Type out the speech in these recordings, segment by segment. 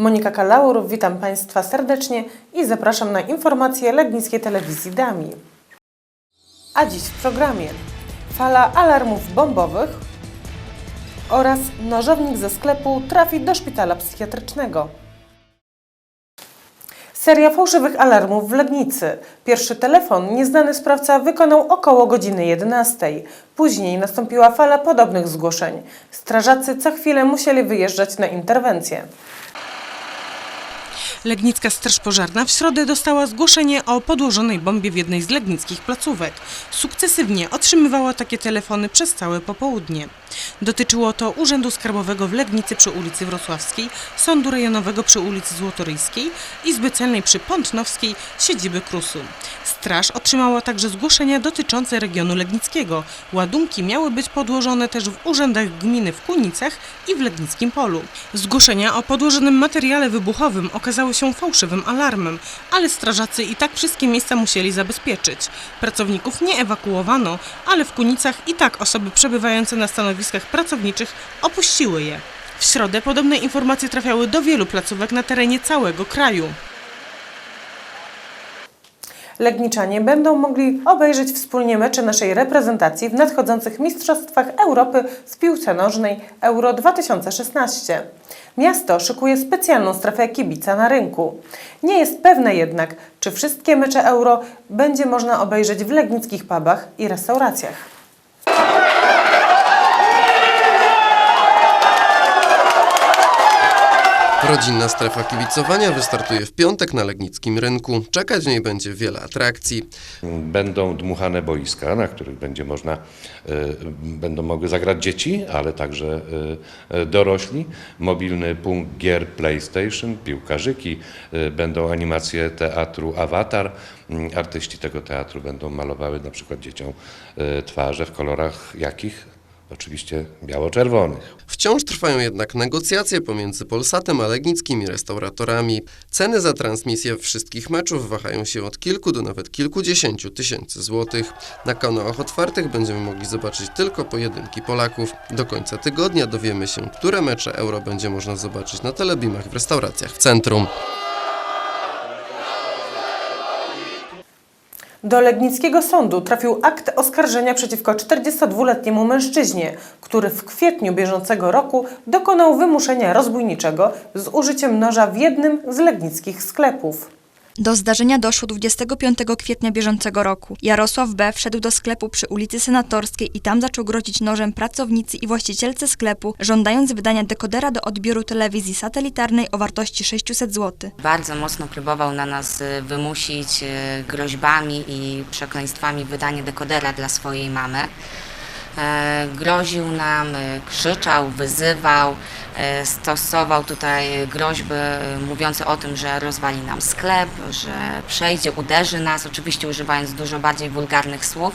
Monika Kalaur, witam Państwa serdecznie i zapraszam na informacje Legnickiej Telewizji Dami. A dziś w programie fala alarmów bombowych oraz nożownik ze sklepu trafi do szpitala psychiatrycznego. Seria fałszywych alarmów w Legnicy. Pierwszy telefon nieznany sprawca wykonał około godziny 11. Później nastąpiła fala podobnych zgłoszeń. Strażacy co chwilę musieli wyjeżdżać na interwencję. Legnicka Straż Pożarna w środę dostała zgłoszenie o podłożonej bombie w jednej z legnickich placówek. Sukcesywnie otrzymywała takie telefony przez całe popołudnie. Dotyczyło to Urzędu Skarbowego w Legnicy przy ulicy Wrocławskiej, Sądu Rejonowego przy ulicy Złotoryjskiej, Izby Celnej przy Pątnowskiej, siedziby Krusu. Straż otrzymała także zgłoszenia dotyczące regionu legnickiego. Ładunki miały być podłożone też w urzędach gminy w Kunicach i w Legnickim Polu. Zgłoszenia o podłożonym materiale wybuchowym okazały się fałszywym alarmem, ale strażacy i tak wszystkie miejsca musieli zabezpieczyć. Pracowników nie ewakuowano, ale w Kunicach i tak osoby przebywające na stanowiskach pracowniczych opuściły je. W środę podobne informacje trafiały do wielu placówek na terenie całego kraju. Legniczanie będą mogli obejrzeć wspólnie mecze naszej reprezentacji w nadchodzących Mistrzostwach Europy w piłce nożnej Euro 2016. Miasto szykuje specjalną strefę kibica na rynku. Nie jest pewne jednak, czy wszystkie mecze Euro będzie można obejrzeć w legnickich pubach i restauracjach. Rodzinna strefa kibicowania wystartuje w piątek na Legnickim Rynku. Czekać w niej będzie wiele atrakcji. Będą dmuchane boiska, na których będzie można, e, będą mogły zagrać dzieci, ale także e, e, dorośli. Mobilny punkt gier PlayStation, piłkarzyki, będą animacje teatru Avatar. Mm, Artyści tego teatru będą malowały na przykład dzieciom twarze w kolorach jakich? Oczywiście biało-czerwonych. Wciąż trwają jednak negocjacje pomiędzy Polsatem a legnickimi restauratorami. Ceny za transmisję wszystkich meczów wahają się od kilku do nawet kilkudziesięciu tysięcy złotych. Na kanałach otwartych będziemy mogli zobaczyć tylko pojedynki Polaków. Do końca tygodnia dowiemy się, które mecze Euro będzie można zobaczyć na telebimach w restauracjach w centrum. Do Legnickiego Sądu trafił akt oskarżenia przeciwko 42-letniemu mężczyźnie, który w kwietniu bieżącego roku dokonał wymuszenia rozbójniczego z użyciem noża w jednym z legnickich sklepów. Do zdarzenia doszło 25 kwietnia bieżącego roku. Jarosław B. wszedł do sklepu przy ulicy Senatorskiej i tam zaczął grozić nożem pracownicy i właścicielce sklepu, żądając wydania dekodera do odbioru telewizji satelitarnej o wartości 600 zł. Bardzo mocno próbował na nas y, wymusić y, groźbami i przekleństwami wydanie dekodera dla swojej mamy. E, Groził nam, y, krzyczał, wyzywał, e, stosował tutaj groźby mówiące o tym, że rozwali nam sklep, że przejdzie, uderzy nas, oczywiście używając dużo bardziej wulgarnych słów.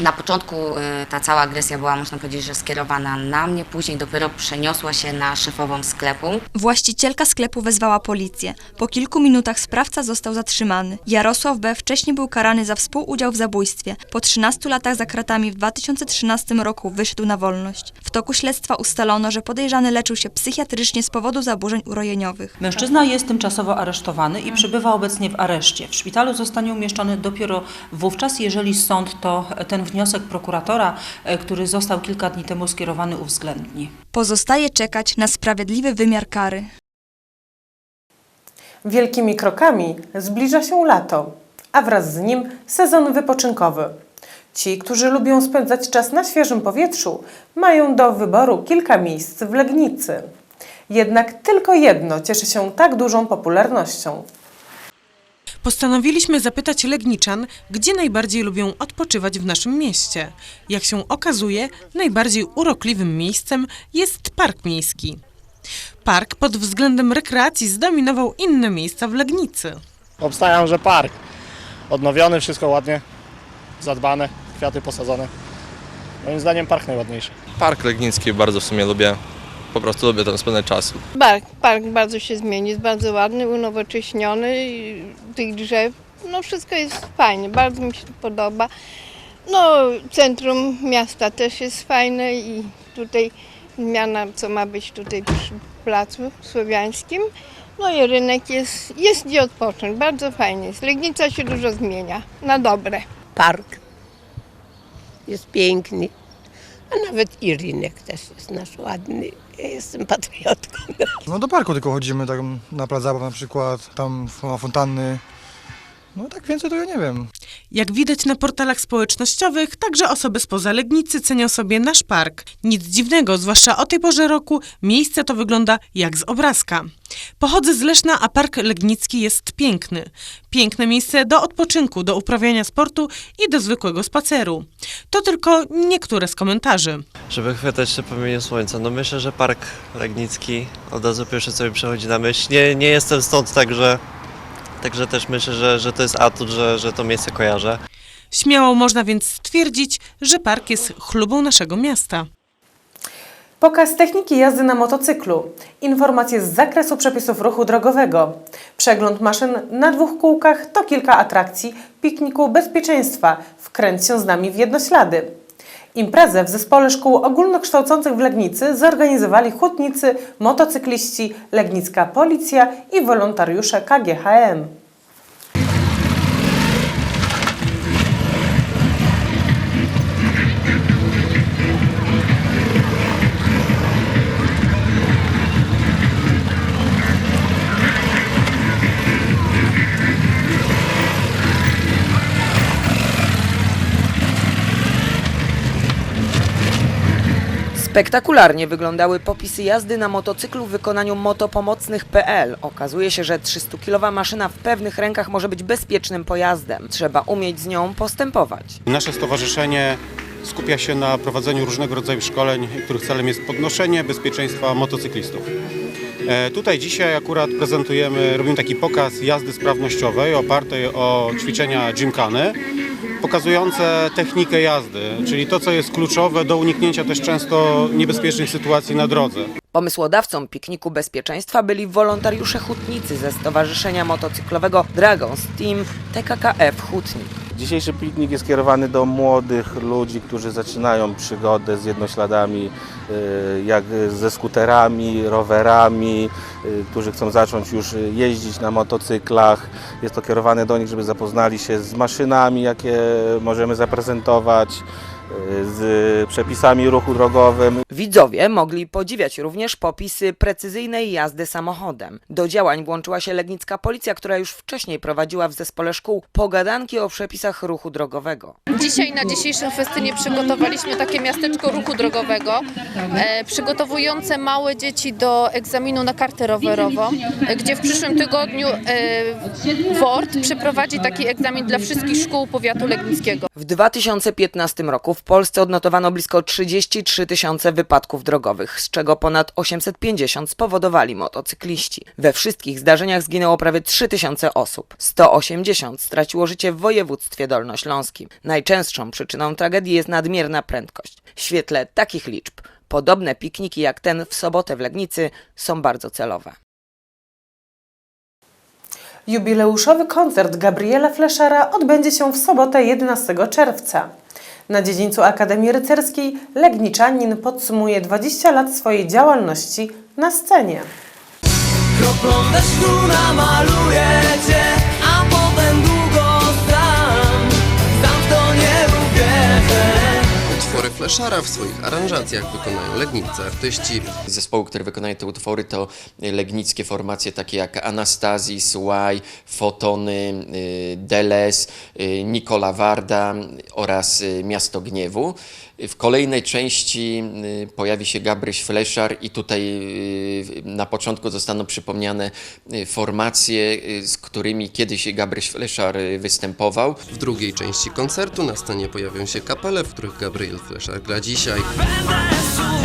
Na początku y, ta cała agresja była, można powiedzieć, że skierowana na mnie, później dopiero przeniosła się na szefową sklepu. Właścicielka sklepu wezwała policję. Po kilku minutach sprawca został zatrzymany. Jarosław B. wcześniej był karany za współudział w zabójstwie. Po 13 latach za kratami w 2013 roku wyszedł na wolność. W toku śledztwa ustalono, że podejrzany leczył się psychiatrycznie z powodu zaburzeń urojeniowych. Mężczyzna jest tymczasowo aresztowany i przebywa obecnie w areszcie. W szpitalu zostanie umieszczony dopiero wówczas, jeżeli sąd to ten wniosek prokuratora, e, który został kilka dni temu skierowany, uwzględni. Pozostaje czekać na sprawiedliwy wymiar kary. Wielkimi krokami zbliża się lato, a wraz z nim sezon wypoczynkowy. Ci, którzy lubią spędzać czas na świeżym powietrzu, mają do wyboru kilka miejsc w Legnicy. Jednak tylko jedno cieszy się tak dużą popularnością. Postanowiliśmy zapytać Legniczan, gdzie najbardziej lubią odpoczywać w naszym mieście. Jak się okazuje, najbardziej urokliwym miejscem jest park miejski. Park pod względem rekreacji zdominował inne miejsca w Legnicy. Obstawiam, że park. Odnowiony, wszystko ładnie, zadbane, kwiaty posadzone. Moim zdaniem park najładniejszy. Park Legnicki bardzo w sumie lubię. Po prostu lubię tam spędzać czas. Park, park bardzo się zmieni, jest bardzo ładny, unowocześniony, i tych drzew, no wszystko jest fajnie, bardzo mi się to podoba. No centrum miasta też jest fajne i tutaj zmiana, co ma być tutaj przy placu słowiańskim. No i rynek jest, jest gdzie odpocząć, bardzo fajnie jest. Legnica się dużo zmienia, na dobre. park. Jest piękny. A nawet i rynek też jest nasz ładny. Ja jestem patriotką. No do parku tylko chodzimy, tak na plac zabaw na przykład, tam ma fontanny. No tak więcej to ja nie wiem. Jak widać na portalach społecznościowych, także osoby spoza Legnicy cenią sobie nasz park. Nic dziwnego, zwłaszcza o tej porze roku, miejsce to wygląda jak z obrazka. Pochodzę z Leszna, a park Legnicki jest piękny. Piękne miejsce do odpoczynku, do uprawiania sportu i do zwykłego spaceru. To tylko niektóre z komentarzy. Żeby chwytać te promienie słońca, no myślę, że Park Legnicki od razu pierwsze co mi przychodzi na myśl. Nie, nie jestem stąd, także, także też myślę, że, że to jest atut, że, że to miejsce kojarzę. Śmiało można więc stwierdzić, że park jest chlubą naszego miasta. Pokaz techniki jazdy na motocyklu, informacje z zakresu przepisów ruchu drogowego, przegląd maszyn na dwóch kółkach to kilka atrakcji pikniku bezpieczeństwa. Wkręć się z nami w jednoślady. Imprezę w zespole szkół ogólnokształcących w Legnicy zorganizowali hutnicy, motocykliści, legnicka policja i wolontariusze KGHM. Spektakularnie wyglądały popisy jazdy na motocyklu w wykonaniu motopomocnych.pl. Okazuje się, że 300-kilowa maszyna w pewnych rękach może być bezpiecznym pojazdem. Trzeba umieć z nią postępować. Nasze stowarzyszenie skupia się na prowadzeniu różnego rodzaju szkoleń, których celem jest podnoszenie bezpieczeństwa motocyklistów. E, Tutaj dzisiaj akurat prezentujemy, robimy taki pokaz jazdy sprawnościowej opartej o ćwiczenia gymkany, pokazujące technikę jazdy, czyli to, co jest kluczowe do uniknięcia też często niebezpiecznych sytuacji na drodze. Pomysłodawcą pikniku bezpieczeństwa byli wolontariusze hutnicy ze Stowarzyszenia Motocyklowego Dragons Team TKKF Hutnik. Dzisiejszy piknik jest kierowany do młodych ludzi, którzy zaczynają przygodę z jednośladami, y, jak ze skuterami, rowerami, y, którzy chcą zacząć już jeździć na motocyklach. Jest to kierowane do nich, żeby zapoznali się z maszynami, jakie możemy zaprezentować, z przepisami ruchu drogowym. Widzowie mogli podziwiać również popisy precyzyjnej jazdy samochodem. Do działań włączyła się Legnicka Policja, która już wcześniej prowadziła w zespole szkół pogadanki o przepisach ruchu drogowego. Dzisiaj na dzisiejszym festynie przygotowaliśmy takie miasteczko ruchu drogowego, e, przygotowujące małe dzieci do egzaminu na kartę rowerową, e, gdzie w przyszłym tygodniu e, WORD przeprowadzi taki egzamin dla wszystkich szkół powiatu legnickiego. W 2015 roku w Polsce odnotowano blisko 33 tysiące wypadków drogowych, z czego ponad 850 spowodowali motocykliści. We wszystkich zdarzeniach zginęło prawie 3 tysiące osób. 180 straciło życie w województwie dolnośląskim. Najczęstszą przyczyną tragedii jest nadmierna prędkość. W świetle takich liczb podobne pikniki jak ten w sobotę w Legnicy są bardzo celowe. Jubileuszowy koncert Gabriela Fleszara odbędzie się w sobotę 11 czerwca. Na dziedzińcu Akademii Rycerskiej Legniczanin podsumuje 20 lat swojej działalności na scenie. Kroplą deszczu cię, Fleszara w swoich aranżacjach wykonają legniccy artyści. Zespoły, które wykonają te utwory to legnickie formacje takie jak Anastazis, Łaj, Fotony, y, Deles, y, Nikola Warda oraz y, Miasto Gniewu. W kolejnej części y, pojawi się Gabryś Fleszar i tutaj y, na początku zostaną przypomniane y, formacje, z którymi kiedyś Gabryś Fleszar występował. W drugiej części koncertu na scenie pojawią się kapele, w których Gabriel Fleszar gra dzisiaj. Sumą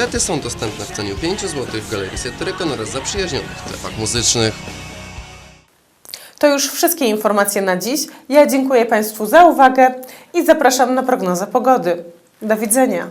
Bilety są dostępne w cenie 5 zł w Galerii Satyrykon oraz zaprzyjaźnionych sklepach muzycznych. To już wszystkie informacje na dziś. Ja dziękuję Państwu za uwagę i zapraszam na prognozę pogody. Do widzenia.